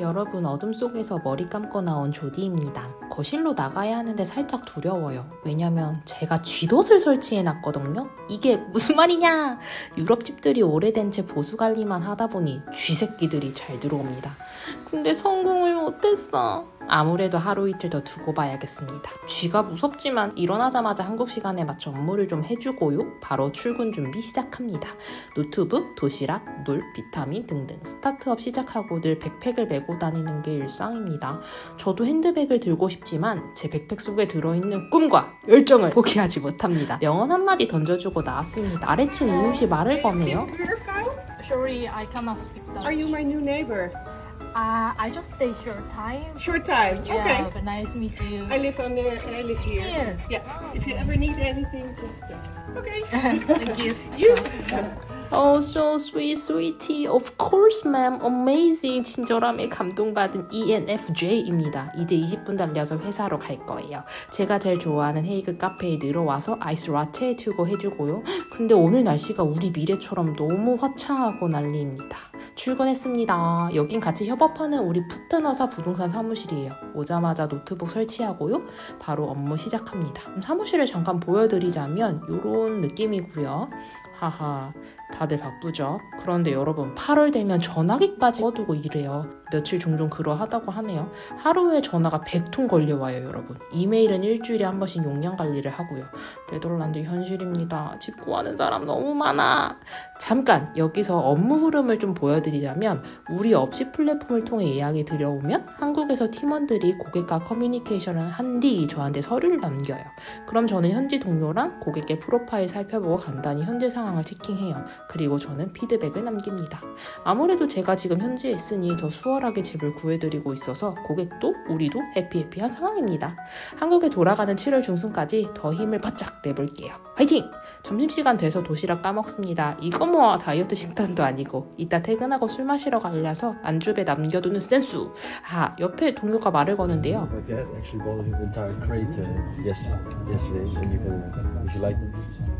여러분 어둠 속에서 머리 감고 나온 조디입니다. 거실로 나가야 하는데 살짝 두려워요. 왜냐면 제가 쥐덫을 설치해 놨거든요. 이게 무슨 말이냐? 유럽 집들이 오래된 채 보수 관리만 하다 보니 쥐 새끼들이 잘 들어옵니다. 근데 성공을 못했어. 아무래도 하루 이틀 더 두고 봐야겠습니다. 쥐가 무섭지만 일어나자마자 한국 시간에 맞춰 업무를 좀 해주고요. 바로 출근 준비 시작합니다. 노트북, 도시락, 물, 비타민 등등 스타트업 시작하고 늘 백팩을 메고 다니는 게 일상입니다. 저도 핸드백을 들고 싶 지만 제 백팩 속에 들어있는 꿈과 열정을 포기하지 못합니다. 명언 한마디 던져주고 나왔습니다. 아래층 이웃이 말을 거네요. Sorry, I cannot speak Dutch. Are you my new neighbor? Uh, I just stay short time. Short time. Yeah, Okay. but nice to meet you. I live on there. I live here. Here. Yeah. If you ever need anything, just uh, okay. Thank you. you. Oh, so sweet, sweetie. Of course, ma'am. Amazing. 친절함에 감동받은 ENFJ입니다. 이제 20분 달려서 회사로 갈 거예요. 제가 제일 좋아하는 헤이그 카페에 늘어와서 아이스 라떼 튜고 해주고요. 근데 오늘 날씨가 우리 미래처럼 너무 화창하고 난리입니다. 출근했습니다. 여긴 같이 협업하는 우리 푸트너사 부동산 사무실이에요. 오자마자 노트북 설치하고요. 바로 업무 시작합니다. 사무실을 잠깐 보여드리자면 이런 느낌이고요. 하하, 다들 바쁘죠? 그런데 여러분, 8월 되면 전화기까지 꺼두고 일해요. 며칠 종종 그러하다고 하네요. 하루에 전화가 100통 걸려와요, 여러분. 이메일은 일주일에 한 번씩 용량 관리를 하고요. 네덜란드 현실입니다. 집 구하는 사람 너무 많아. 잠깐, 여기서 업무 흐름을 좀 보여드리자면, 우리 업시 플랫폼을 통해 예약이 들여오면 한국에서 팀원들이 고객과 커뮤니케이션을 한 뒤 저한테 서류를 남겨요. 그럼 저는 현지 동료랑 고객의 프로파일 살펴보고 간단히 현재 상황을 체킹해요. 그리고 저는 피드백을 남깁니다. 아무래도 제가 지금 현지에 있으니 더 수월 하게 집을 구해드리고 있어서 고객도 우리도 해피해피한 상황입니다. 한국에 돌아가는 7월 중순까지 더 힘을 바짝 내볼게요. 화이팅! 점심시간 돼서 도시락 까먹습니다. 이거 뭐 다이어트 식단도 아니고 이따 퇴근하고 술 마시러 가려서 안주배 남겨두는 센수! 아, 옆에 동료가 말을 거는데요. Like that, actually bought the entire crate uh, yes, yesterday, and you can, uh, if you like them,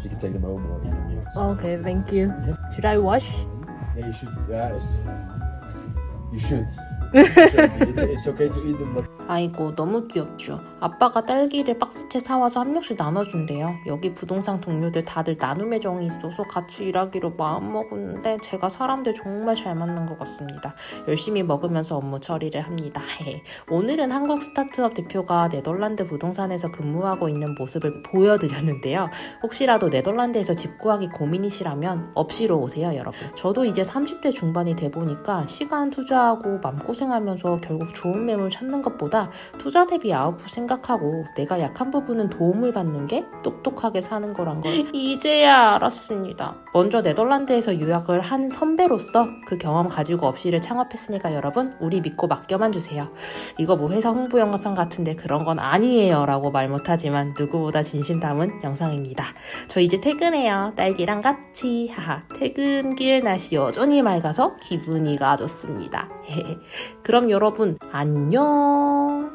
you can take them home or eat them here. Okay, thank you. Should I wash? Yeah, you should. Yeah, it's, you should. it's, it's okay to eat them, but 아이고 너무 귀엽죠. 아빠가 딸기를 박스채 사와서 한 명씩 나눠준대요. 여기 부동산 동료들 다들 나눔의 정이 있어서 같이 일하기로 마음먹었는데 제가 사람들 정말 잘 맞는 것 같습니다. 열심히 먹으면서 업무 처리를 합니다. 오늘은 한국 스타트업 대표가 네덜란드 부동산에서 근무하고 있는 모습을 보여드렸는데요. 혹시라도 네덜란드에서 집 구하기 고민이시라면 업시로 오세요 여러분. 저도 이제 30대 중반이 돼 보니까 시간 투자하고 마음고생하면서 결국 좋은 매물 찾는 것보다 투자 대비 아웃풋 생각하고 내가 약한 부분은 도움을 받는 게 똑똑하게 사는 거란 걸 이제야 알았습니다. 먼저 네덜란드에서 유학을 한 선배로서 그 경험 가지고 업시를 창업했으니까 여러분 우리 믿고 맡겨만 주세요. 이거 뭐 회사 홍보 영상 같은데 그런 건 아니에요 라고 말 못하지만 누구보다 진심 담은 영상입니다. 저 이제 퇴근해요. 딸기랑 같이 하하 퇴근길 날씨 여전히 맑아서 기분이 가좋습니다. 그럼 여러분 안녕